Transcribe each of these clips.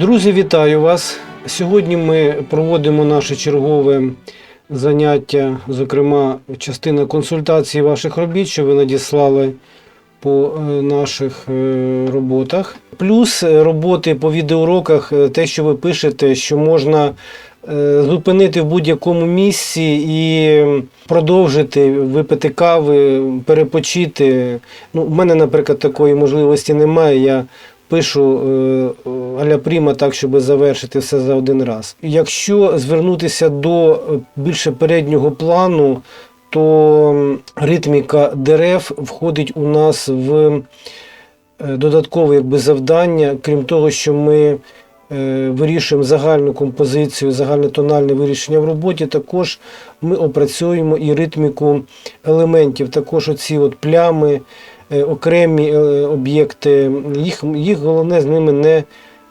Друзі, вітаю вас! Сьогодні ми проводимо наше чергове заняття, зокрема, частина консультації ваших робіт, що ви надіслали по е, наших е, роботах. Плюс роботи по відеоуроках, е, те, що ви пишете, що можна зупинити в будь-якому місці і продовжити випити кави, перепочити. Ну, в мене, наприклад, такої можливості немає. Я пишу е, аля пріма так, щоб завершити все за один раз. Якщо звернутися до е, більше переднього плану, то ритміка дерев входить у нас в е, додаткове якби, завдання, крім того, що ми вирішуємо загальну композицію, загальне тональне вирішення в роботі, також ми опрацьовуємо і ритміку елементів, також оці от плями, окремі е, об'єкти, їх, їх головне з ними не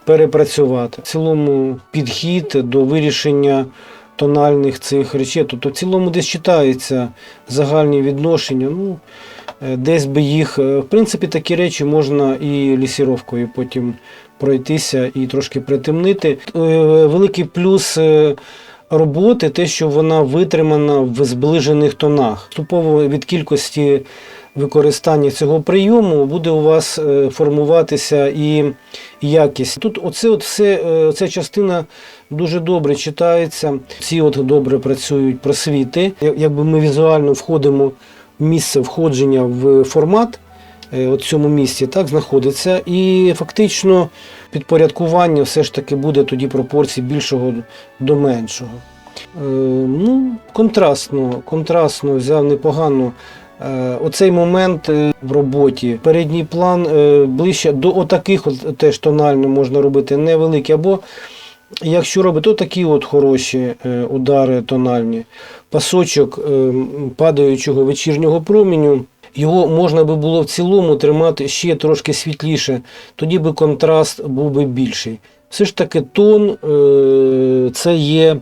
перепрацювати. В цілому підхід до вирішення тональних цих речей, тобто в цілому десь читаються загальні відношення. Ну, е, десь би їх, е, в принципі, такі речі можна і лісіровкою потім пройтися і трошки притемнити. Е, Великий плюс е, роботи те, що вона витримана в зближених тонах. Поступово від кількості використання цього прийому буде у вас е, формуватися і якість. Тут оце от все, е, ця частина дуже добре читається. Ці от добре працюють просвіти. Якби ми візуально входимо в місце входження в формат. Е, От цьому місці так знаходиться, і фактично підпорядкування все ж таки буде тоді пропорції більшого до меншого. Е, ну, контрастно, контрастно взяв непогано. Е, Оцей момент в роботі, передній план ближче до отаких от теж тонально можна робити невеликі, або якщо робити то такі от хороші удари тональні, пасочок е, падаючого вечірнього проміню. Його можна би було в цілому тримати ще трошки світліше, тоді би контраст був би більший. Все ж таки, тон е, це є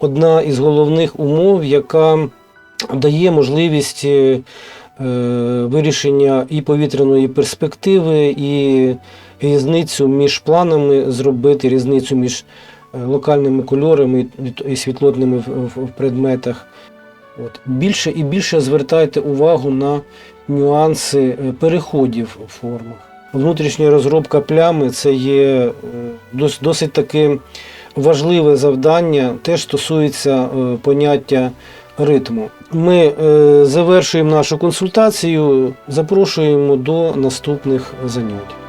одна із головних умов, яка дає можливість е, е, вирішення і повітряної перспективи, і різницю між планами зробити, різницю між локальними кольорами і- світлотними в предметах. От. Більше і більше звертайте увагу на нюанси е, переходів у формах. Внутрішня розробка плями це є е, досить таки важливе завдання, теж стосується е, поняття ритму. Ми завершуємо нашу консультацію, запрошуємо до наступних занять.